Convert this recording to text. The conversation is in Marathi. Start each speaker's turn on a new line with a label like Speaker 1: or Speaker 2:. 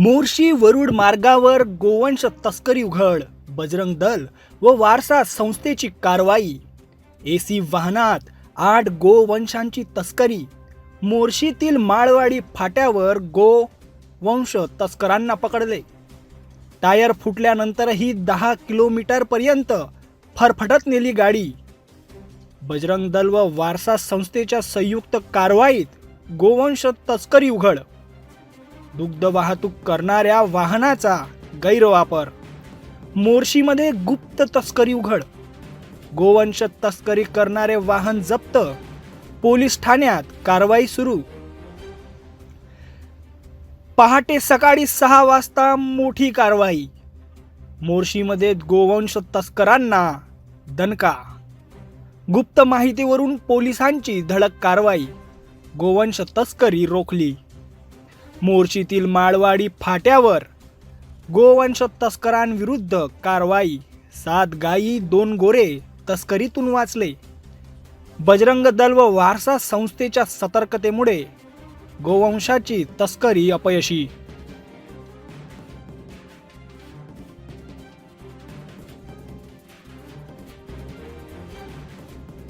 Speaker 1: मोर्शी वरुड मार्गावर गोवंश तस्करी उघड बजरंग दल व वारसा संस्थेची कारवाई. एसी वाहनात आठ गोवंशांची तस्करी. मोर्शीतील माळवाडी फाट्यावर गो वंश तस्करांना पकडले. टायर फुटल्यानंतरही दहा किलोमीटरपर्यंत फरफटत नेली गाडी. बजरंग दल व वारसा संस्थेच्या संयुक्त कारवाईत गोवंश तस्करी उघड. दुग्ध वाहतूक करणाऱ्या वाहनाचा गैरवापर. मोर्शीमध्ये गुप्त तस्करी उघड. गोवंश तस्करी करणारे वाहन जप्त. पोलीस ठाण्यात कारवाई सुरू. पहाटे सकाळी सहा वाजता मोठी कारवाई. मोर्शीमध्ये गोवंश तस्करांना दणका. गुप्त माहितीवरून पोलिसांची धडक कारवाई. गोवंश तस्करी रोखली. मोर्शीतील माळवाडी फाट्यावर गोवंश तस्करांविरुद्ध कारवाई. सात गायी दोन गोरे तस्करीतून वाचले. बजरंग दल व वारसा संस्थेच्या सतर्कतेमुळे गोवंशाची तस्करी अपयशी